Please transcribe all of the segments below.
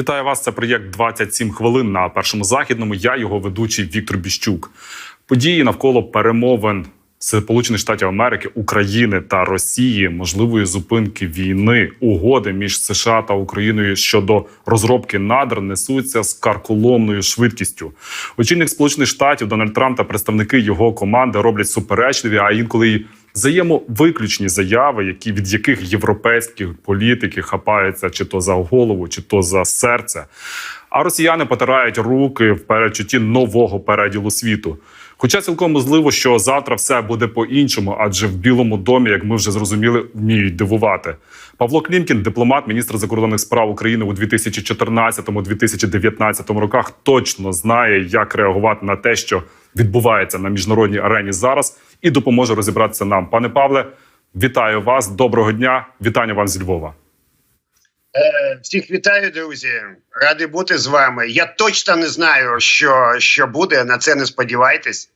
Вітаю вас. Це проєкт «27 хвилин на першому західному. Я його ведучий Віктор Біщук. Події навколо перемовин Сполучених Штатів Америки, України та Росії, можливої зупинки війни, угоди між США та Україною щодо розробки надр несуться з карколомною швидкістю. Очільник Сполучених Штатів Дональд Трамп та представники його команди роблять суперечливі, а інколи й взаємовиключні заяви, які від яких європейські політики хапаються чи то за голову, чи то за серце. А росіяни потирають руки в передчутті нового переділу світу. Хоча цілком можливо, що завтра все буде по-іншому, адже в Білому домі, як ми вже зрозуміли, вміють дивувати. Павло Клімкін, дипломат, міністр закордонних справ України у 2014-2019 роках, точно знає, як реагувати на те, що відбувається на міжнародній арені зараз, і допоможе розібратися нам. Пане Павле, вітаю вас. Доброго дня. Вітання вам зі Львова. Е, Всіх вітаю, друзі. Радий бути з вами. Я точно не знаю, що, що буде. На це не сподівайтесь.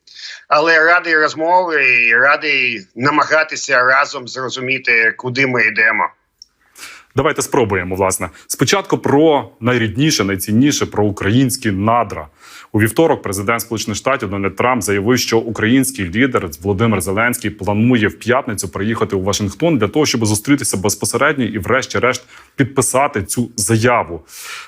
Але радий розмови і радий намагатися разом зрозуміти, куди ми йдемо. Давайте спробуємо. Власне, спочатку про найрідніше, найцінніше про українські надра. У вівторок президент Сполучених Штатів Дональд Трамп заявив, що український лідер Володимир Зеленський планує в п'ятницю приїхати у Вашингтон для того, щоб зустрітися безпосередньо і, врешті-решт, підписати цю заяву,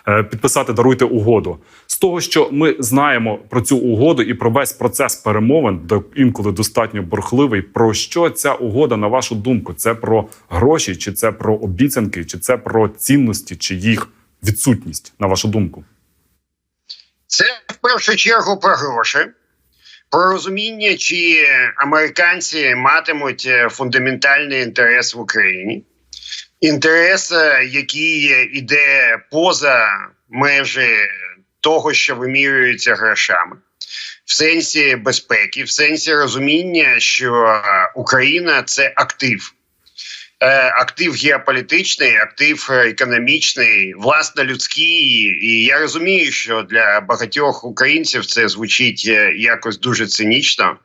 Е, підписати даруйте угоду. З того, що ми знаємо про цю угоду і про весь процес перемовин, до інколи достатньо борхливий. Про що ця угода, на вашу думку? Це про гроші, чи це про обіцянки, чи це про цінності, чи їх відсутність, на вашу думку? Це в першу чергу про гроші, про розуміння, чи американці матимуть е, фундаментальний інтерес в Україні, інтерес, який іде поза межі того, що вимірюється грошами. В сенсі безпеки, в сенсі розуміння, що Україна це актив, Е, актив геополітичний, актив економічний, власне людський. І я розумію, що для багатьох українців це звучить е, якось дуже цинічно.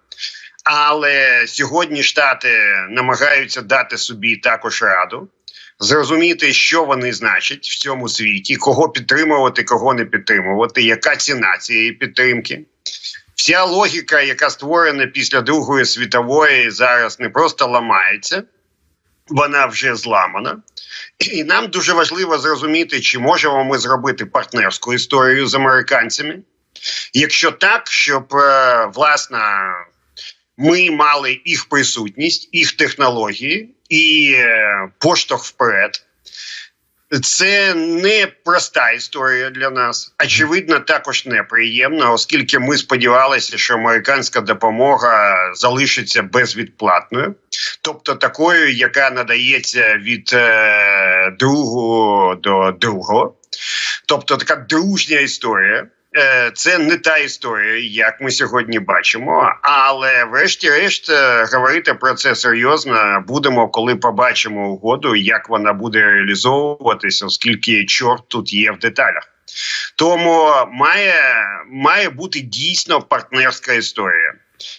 Але сьогодні Штати намагаються дати собі також раду, зрозуміти, що вони значать в цьому світі, кого підтримувати, кого не підтримувати, яка ціна цієї підтримки. Вся логіка, яка створена після Другої світової, зараз не просто ламається вона вже зламана, і нам дуже важливо зрозуміти, чи можемо ми зробити партнерську історію з американцями. Якщо так, щоб е, власне ми мали їх присутність, їх технології і е, поштовх вперед. Це не проста історія для нас. Очевидно, також неприємна, оскільки ми сподівалися, що американська допомога залишиться безвідплатною, тобто такою, яка надається від е, другого до другого, тобто така дружня історія. Е, Це не та історія, як ми сьогодні бачимо. Але, врешті-решт, е, говорити про це серйозно будемо, коли побачимо угоду, як вона буде реалізовуватися, оскільки чорт тут є в деталях. Тому має, має бути дійсно партнерська історія.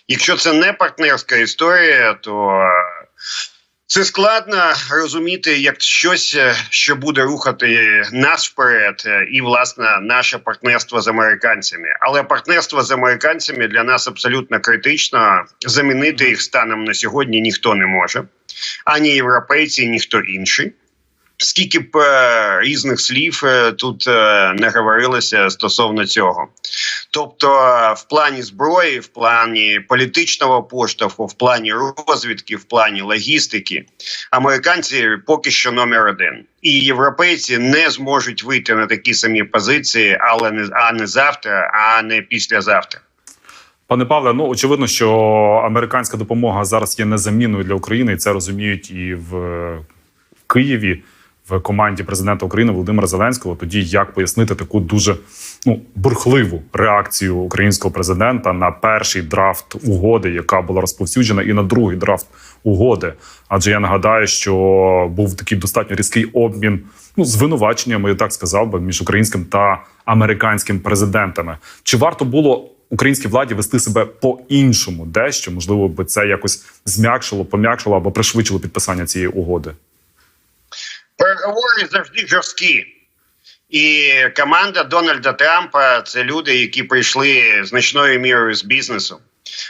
Якщо це не партнерська історія, то це складно розуміти як щось, е, що буде рухати нас вперед, е, і власне наше партнерство з американцями. Але партнерство з американцями для нас абсолютно критично. Замінити їх станом на сьогодні ніхто не може, ані європейці, ніхто інший. Скільки б е, різних слів е, тут е, не говорилося стосовно цього, тобто в плані зброї, в плані політичного поштовху, в плані розвідки, в плані логістики, американці поки що номер один, і європейці не зможуть вийти на такі самі позиції, але не а не завтра, а не післязавтра. Пане Павле, ну очевидно, що американська допомога зараз є незамінною для України, і це розуміють і в, в Києві. Команді президента України Володимира Зеленського тоді як пояснити таку дуже ну бурхливу реакцію українського президента на перший драфт угоди, яка була розповсюджена, і на другий драфт угоди. Адже я нагадаю, що був такий достатньо різкий обмін ну звинуваченнями, я так сказав би, між українським та американським президентами. Чи варто було українській владі вести себе по-іншому, дещо можливо би це якось зм'якшило, пом'якшило або пришвидшило підписання цієї угоди? Переговори завжди жорсткі. І команда Дональда Трампа це люди, які прийшли значною мірою з бізнесу.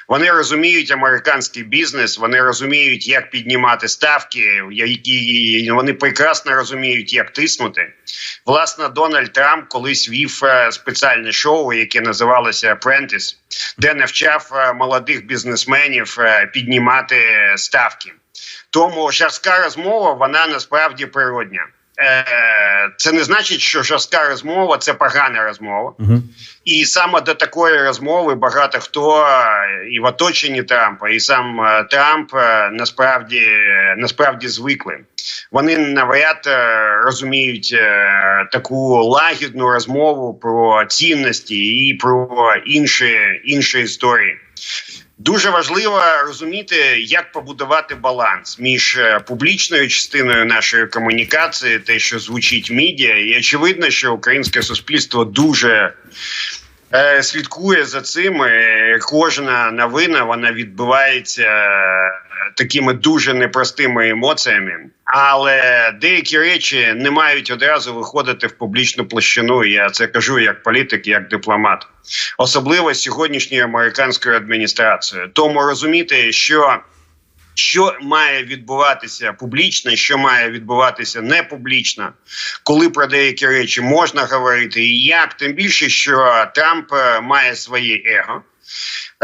Вони розуміють американський бізнес, вони розуміють, як піднімати ставки, які вони прекрасно розуміють, як тиснути. Власне, Дональд Трамп колись вів е, спеціальне шоу, яке називалося Apprentice, де навчав е, молодих бізнесменів е, піднімати ставки. Тому жорстка розмова вона насправді природня. Е, Це не значить, що жорстка розмова це погана розмова. Угу. І саме до такої розмови багато хто і в оточенні Трампа, і сам е, Трамп е, насправді насправді звикли. Вони навряд розуміють таку лагідну розмову про цінності і про інші, інші історії. Дуже важливо розуміти, як побудувати баланс між е, публічною частиною нашої комунікації, те, що звучить медіа, і очевидно, що українське суспільство дуже е, слідкує за цим. Кожна новина вона відбувається е, такими дуже непростими емоціями. Але деякі речі не мають одразу виходити в публічну площину. Я це кажу як політик, як дипломат, особливо сьогоднішньою американською адміністрацією. Тому розуміти, що що має відбуватися публічно, що має відбуватися не публічно, коли про деякі речі можна говорити, і як тим більше, що Трамп е, має своє его.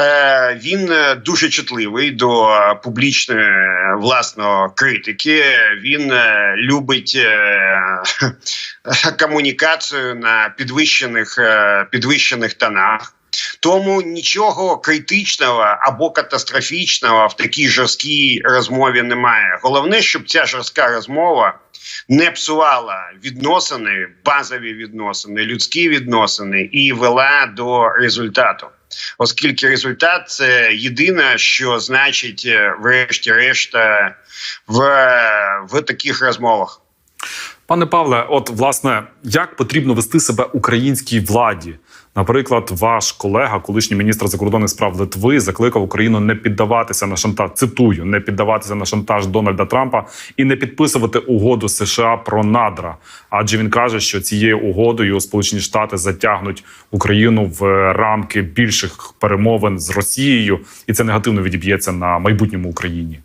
Е, Він е, дуже чутливий до публічної е, власного критики. Він любить комунікацію на підвищених, підвищених тонах. Тому нічого критичного або катастрофічного в такій жорсткій розмові немає. Головне, щоб ця жорстка розмова не псувала відносини, базові відносини, людські відносини і вела до результату. Оскільки результат це єдине, що значить, е, врешті-решт, е, в, в таких розмовах. Пане Павле, от власне, як потрібно вести себе українській владі? Наприклад, ваш колега, колишній міністр закордонних справ Литви, закликав Україну не піддаватися на шантаж. Цитую, не піддаватися на шантаж Дональда Трампа і не підписувати угоду США про надра. Адже він каже, що цією угодою Сполучені Штати затягнуть Україну в рамки більших перемовин з Росією, і це негативно відіб'ється на майбутньому Україні.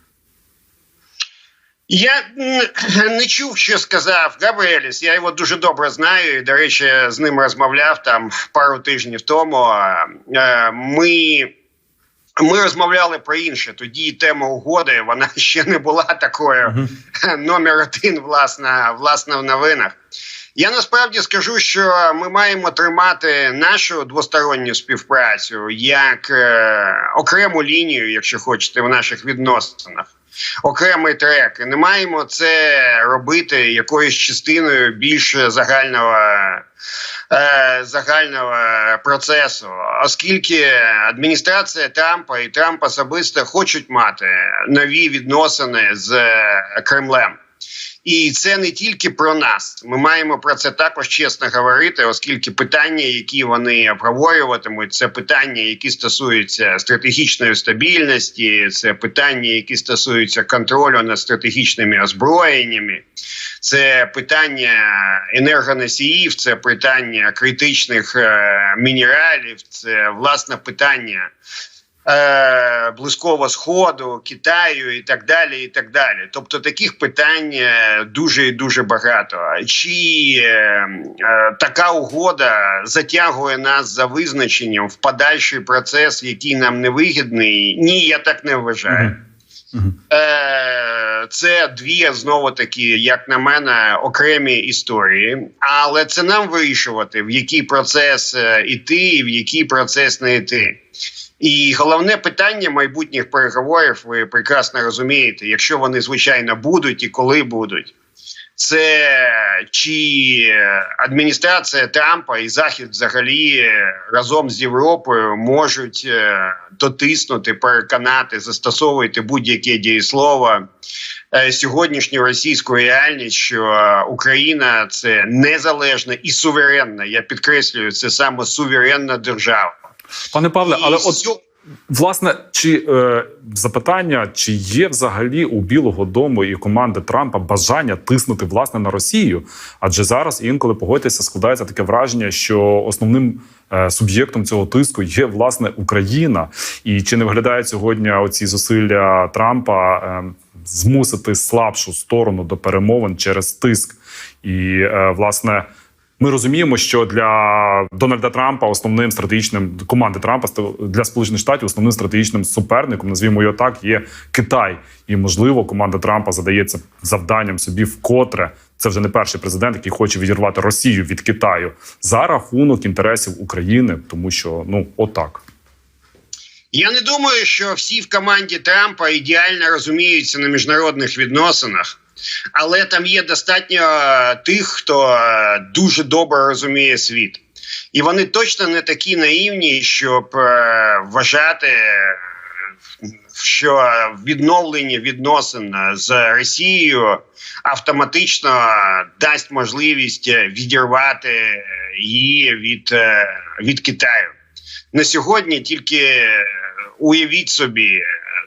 Я не чув, що сказав Габріеліс. Я його дуже добре знаю. і, До речі, з ним розмовляв там пару тижнів тому. Е, Ми, ми розмовляли про інше. Тоді тема угоди вона ще не була такою номер один, власне, власне в новинах. Я насправді скажу, що ми маємо тримати нашу двосторонню співпрацю як е, окрему лінію, якщо хочете, в наших відносинах. Окремий трек. І не маємо це робити якоюсь частиною більш загального загального процесу, оскільки адміністрація Трампа і Трамп особисто хочуть мати нові відносини з Кремлем. І це не тільки про нас. Ми маємо про це також чесно говорити, оскільки питання, які вони обговорюватимуть, це питання, які стосуються стратегічної стабільності, це питання, які стосуються контролю над стратегічними озброєннями, це питання енергоносіїв, це питання критичних е, мінералів, це власне питання. Е, Близького сходу, Китаю і так далі. і так далі. Тобто таких питань е, дуже і дуже багато. Чи е, е, така угода затягує нас за визначенням в подальший процес, який нам не вигідний? Ні, я так не вважаю. Це дві знову таки, як на мене, окремі історії, але це нам вирішувати, в який процес іти, і в який процес не йти. І головне питання майбутніх переговорів, ви прекрасно розумієте, якщо вони звичайно будуть і коли будуть, це чи адміністрація Трампа і Захід взагалі разом з Європою можуть е, дотиснути, переконати, застосовувати будь-яке дієслово е, сьогоднішню російську реальність, що Україна це незалежна і суверенна. Я підкреслюю, це саме суверенна держава. Пане Павле, але от Власне, чи е, запитання, чи є взагалі у Білого Дому і команди Трампа бажання тиснути власне на Росію? Адже зараз інколи погодьтеся, складається таке враження, що основним е, суб'єктом цього тиску є власне Україна. І чи не виглядають сьогодні оці зусилля Трампа е, змусити слабшу сторону до перемовин через тиск? І е, власне. Ми розуміємо, що для Дональда Трампа основним стратегічним команди Трампа для Сполучених Штатів основним стратегічним суперником, назвімо його так, є Китай. І можливо, команда Трампа задається завданням собі вкотре. Це вже не перший президент, який хоче відірвати Росію від Китаю за рахунок інтересів України, тому що ну отак. Я не думаю, що всі в команді Трампа ідеально розуміються на міжнародних відносинах. Але там є достатньо тих, хто дуже добре розуміє світ, і вони точно не такі наївні, щоб вважати, що відновлення відносин з Росією автоматично дасть можливість відірвати її від, від Китаю. На сьогодні тільки уявіть собі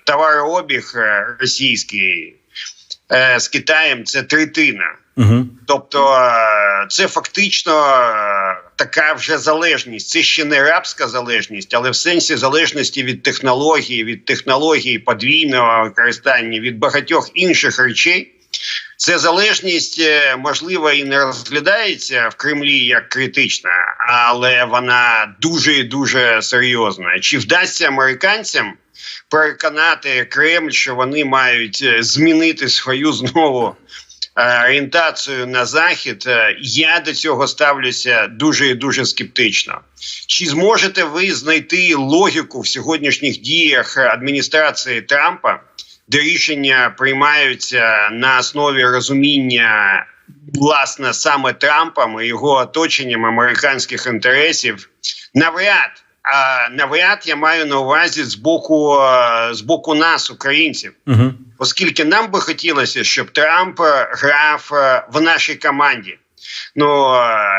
товарообіг російський з Китаєм це третина. Угу. Тобто, це фактично така вже залежність. Це ще не рабська залежність, але в сенсі залежності від технології, від технології подвійного використання, від багатьох інших речей. Це залежність, можливо, і не розглядається в Кремлі як критична, але вона дуже і дуже серйозна. Чи вдасться американцям? Переконати Кремль, що вони мають змінити свою знову орієнтацію на захід. Я до цього ставлюся дуже і дуже скептично. Чи зможете ви знайти логіку в сьогоднішніх діях адміністрації Трампа, де рішення приймаються на основі розуміння? Власне, саме Трампом і його оточенням американських інтересів навряд навряд я маю на увазі з боку з боку нас, українців, угу. оскільки нам би хотілося, щоб Трамп грав в нашій команді. Ну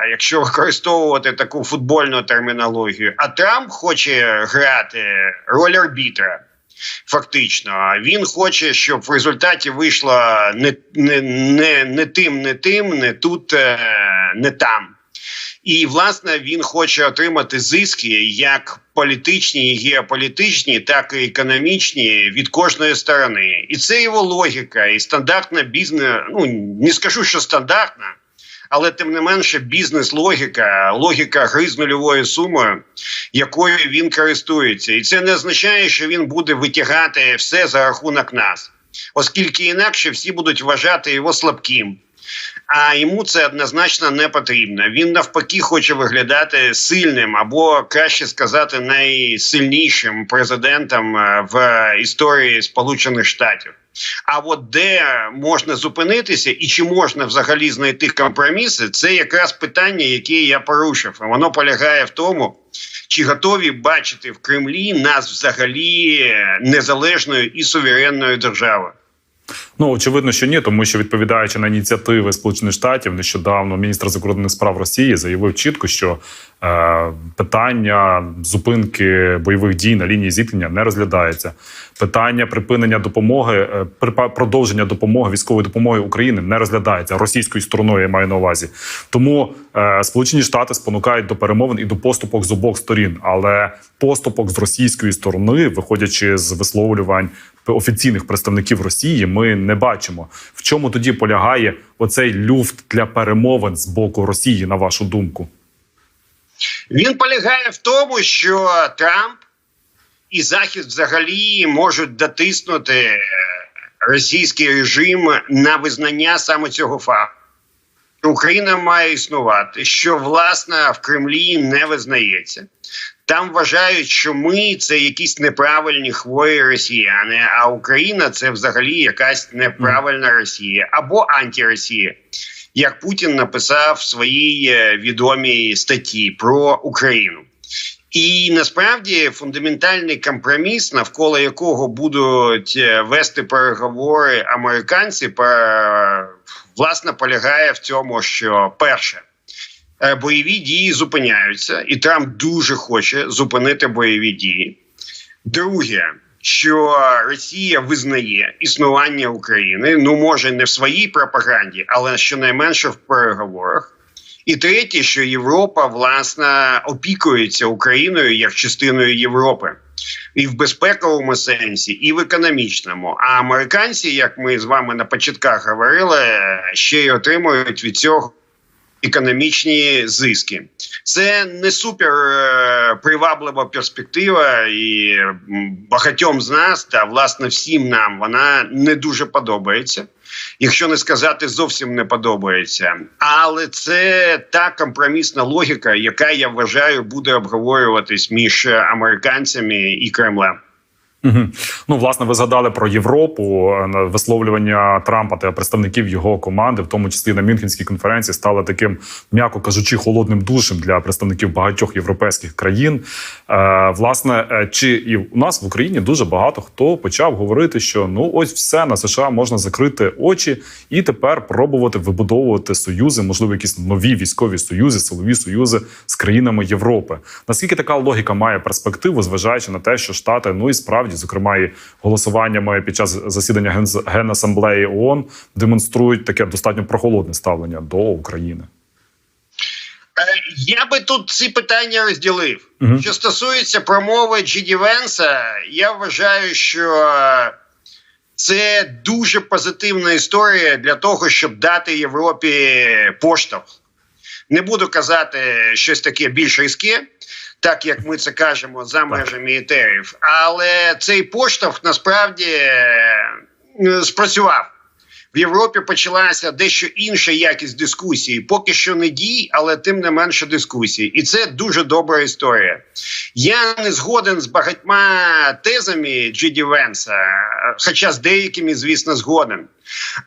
якщо використовувати таку футбольну термінологію, а Трамп хоче грати роль арбітра. Фактично, він хоче, щоб в результаті вийшло не не, не, не тим, не тим, не тут, не там. І власне він хоче отримати зиски як політичні, і геополітичні, так і економічні від кожної сторони, і це його логіка, і стандартна бізнес. Ну не скажу, що стандартна, але тим не менше, бізнес-логіка, логіка гри з нульовою сумою, якою він користується, і це не означає, що він буде витягати все за рахунок нас, оскільки інакше всі будуть вважати його слабким. А йому це однозначно не потрібно. Він навпаки хоче виглядати сильним або краще сказати найсильнішим президентом в історії Сполучених Штатів. А от де можна зупинитися і чи можна взагалі знайти компроміси, це якраз питання, яке я порушив. Воно полягає в тому, чи готові бачити в Кремлі нас взагалі незалежною і суверенною державою. Ну очевидно, що ні, тому що відповідаючи на ініціативи Сполучених Штатів, нещодавно міністр закордонних справ Росії заявив чітко, що е, питання зупинки бойових дій на лінії зіткнення не розглядається. Питання припинення допомоги, е, продовження допомоги військової допомоги України не розглядається російською стороною. Я маю на увазі. Тому е, Сполучені Штати спонукають до перемовин і до поступок з обох сторін, але поступок з російської сторони, виходячи з висловлювань офіційних представників Росії, ми не бачимо. В чому тоді полягає оцей люфт для перемовин з боку Росії, на вашу думку? Він полягає в тому, що Трамп і Захід взагалі можуть дотиснути російський режим на визнання саме цього факту. Україна має існувати, що власне в Кремлі не визнається. Там вважають, що ми це якісь неправильні хворі росіяни, а Україна це взагалі якась неправильна Росія або антиросія, як Путін написав в своїй відомій статті про Україну. І насправді фундаментальний компроміс, навколо якого будуть вести переговори американці, власне полягає в цьому, що перше. Бойові дії зупиняються, і Трамп дуже хоче зупинити бойові дії. Друге, що Росія визнає існування України, ну може не в своїй пропаганді, але щонайменше в переговорах. І третє, що Європа власне опікується Україною як частиною Європи. І в безпековому сенсі, і в економічному. А американці, як ми з вами на початках говорили, ще й отримують від цього економічні зиски. Це не супер е, приваблива перспектива, і багатьом з нас та власне всім нам вона не дуже подобається. Якщо не сказати зовсім не подобається, але це та компромісна логіка, яка я вважаю буде обговорюватись між американцями і Кремлем. Ну, власне, ви згадали про Європу. Е, Висловлювання Трампа та представників його команди, в тому числі на Мюнхенській конференції, стало таким, м'яко кажучи, холодним душем для представників багатьох європейських країн. Е, власне, е, чи і у нас в Україні дуже багато хто почав говорити, що ну ось все на США можна закрити очі і тепер пробувати вибудовувати союзи, можливо, якісь нові військові союзи, силові союзи з країнами Європи. Наскільки така логіка має перспективу, зважаючи на те, що Штати, ну і справді, зокрема, і голосуваннями під час засідання Генз- Генасамблеї ООН демонструють таке достатньо прохолодне ставлення до України. Е, Я би тут ці питання розділив. Мгм. Що стосується промови Джіді Венса, я вважаю, що це дуже позитивна історія для того, щоб дати Європі поштовх. Не буду казати щось таке більш різке, так як ми це кажемо за межами етерів, але цей поштовх насправді е, спрацював. В Європі почалася дещо інша якість дискусії. Поки що не дій, але тим не менше дискусії. І це дуже добра історія. Я не згоден з багатьма тезами Джиді Венса, хоча з деякими, звісно, згоден.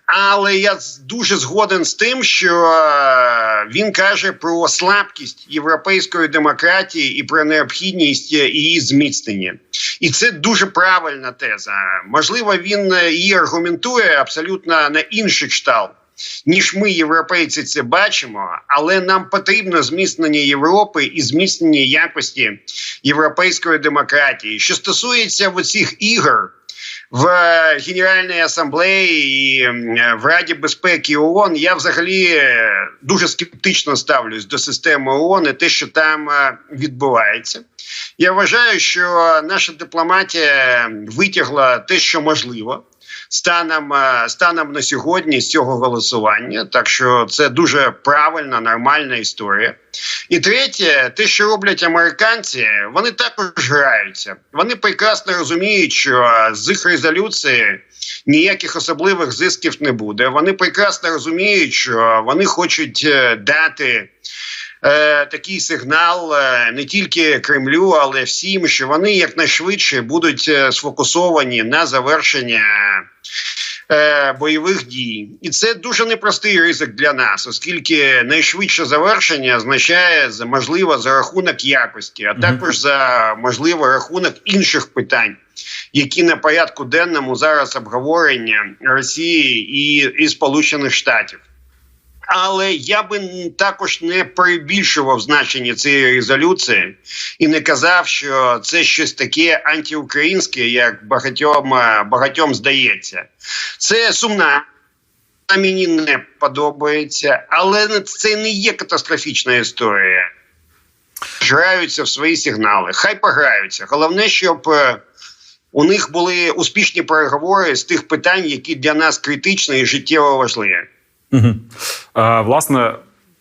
Але я дуже згоден з тим, що е, він каже про слабкість європейської демократії і про необхідність е, її зміцнення. І це дуже правильна теза. Можливо, він е, її аргументує абсолютно на інший кшталт. Ніж ми, європейці, це бачимо, але нам потрібно зміцнення Європи і зміцнення якості європейської демократії. Що стосується оцих ігор, в Генеральній асамблеї і в Раді безпеки ООН я взагалі е, дуже скептично ставлюсь до системи ООН і те, що там е, відбувається. Я вважаю, що наша дипломатія витягла те, що можливо. Станом, е, станом на сьогодні з цього голосування, так що це дуже правильна, нормальна історія. І третє, те, що роблять американці, вони також граються. Вони прекрасно розуміють, що з їх резолюції ніяких особливих зисків не буде. Вони прекрасно розуміють, що вони хочуть е, дати. е, Такий сигнал не тільки Кремлю, але всім, що вони якнайшвидше будуть сфокусовані на завершення е, бойових дій, і це дуже непростий ризик для нас, оскільки найшвидше завершення означає можливо за рахунок якості, а також за можливо рахунок інших питань, які на порядку денному зараз обговорення Росії і, і Сполучених Штатів. Але я би також не перебільшував значення цієї резолюції і не казав, що це щось таке антиукраїнське, як багатьом, е, багатьом здається. Це сумна. Мені не подобається, але це не є катастрофічна історія. Граються в свої сигнали. Хай пограються. Головне, щоб е, у них були успішні переговори з тих питань, які для нас критичні і життєво важливі. Угу. Е, власне,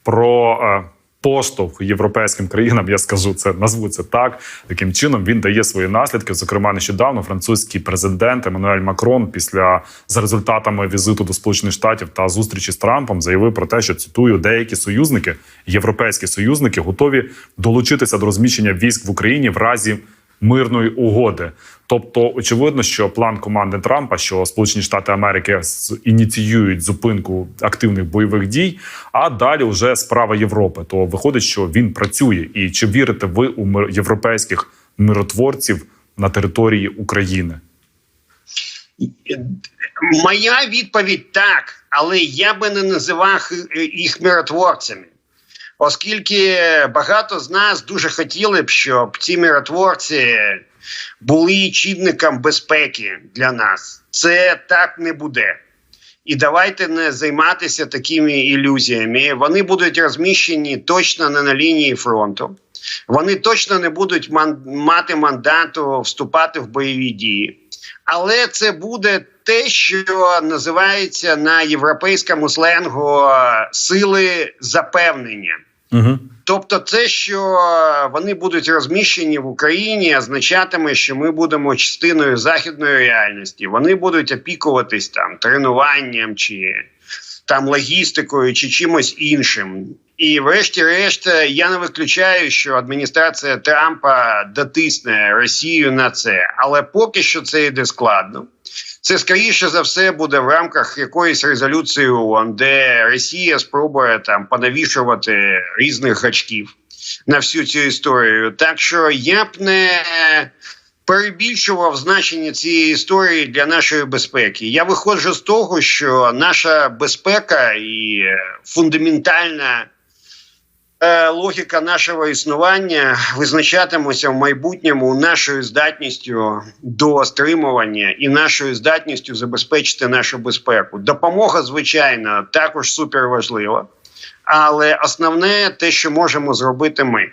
про е, поштовх європейським країнам я скажу це, назву це так. Таким чином він дає свої наслідки. Зокрема, нещодавно французький президент Еммануель Макрон, після за результатами візиту до Сполучених Штатів та зустрічі з Трампом, заявив про те, що цитую, деякі союзники, європейські союзники, готові долучитися до розміщення військ в Україні в разі мирної угоди. Тобто, очевидно, що план команди Трампа, що Сполучені Штати Америки ініціюють зупинку активних бойових дій, а далі вже справа Європи. То виходить, що він працює. І чи вірите ви у європейських миротворців на території України? Моя відповідь так, але я би не називав їх миротворцями. Оскільки багато з нас дуже хотіли б, щоб ці миротворці були чинником безпеки для нас. Це так не буде. І давайте не займатися такими ілюзіями. Вони будуть розміщені точно не на лінії фронту. Вони точно не будуть мати мандату вступати в бойові дії. Але це буде те, що називається на європейському сленгу е, сили запевнення. Угу. Тобто, це, що вони будуть розміщені в Україні, означатиме, що ми будемо частиною західної реальності. Вони будуть опікуватись там тренуванням чи там логістикою чи чимось іншим. І, врешті-решт, я не виключаю, що адміністрація Трампа дотисне Росію на це, але поки що це йде складно. Це скоріше за все буде в рамках якоїсь резолюції ООН, де Росія спробує там понавішувати різних гачків на всю цю історію. Так що я б не перебільшував значення цієї історії для нашої безпеки. Я виходжу з того, що наша безпека і е, фундаментальна. Е, Логіка нашого існування визначатиметься в майбутньому нашою здатністю до стримування і нашою здатністю забезпечити нашу безпеку. Допомога, звичайно, також суперважлива, але основне те, що можемо зробити ми.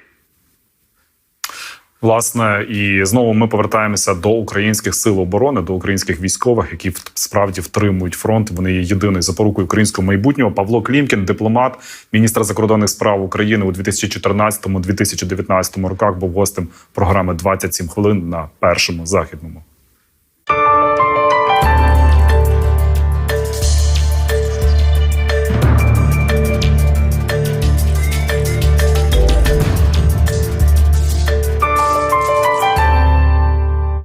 Власне, і знову ми повертаємося до українських сил оборони, до українських військових, які справді втримують фронт. Вони є єдиною запорукою українського майбутнього. Павло Клімкін, дипломат, міністр закордонних справ України у 2014-2019 роках, був гостем програми «27 хвилин на першому західному.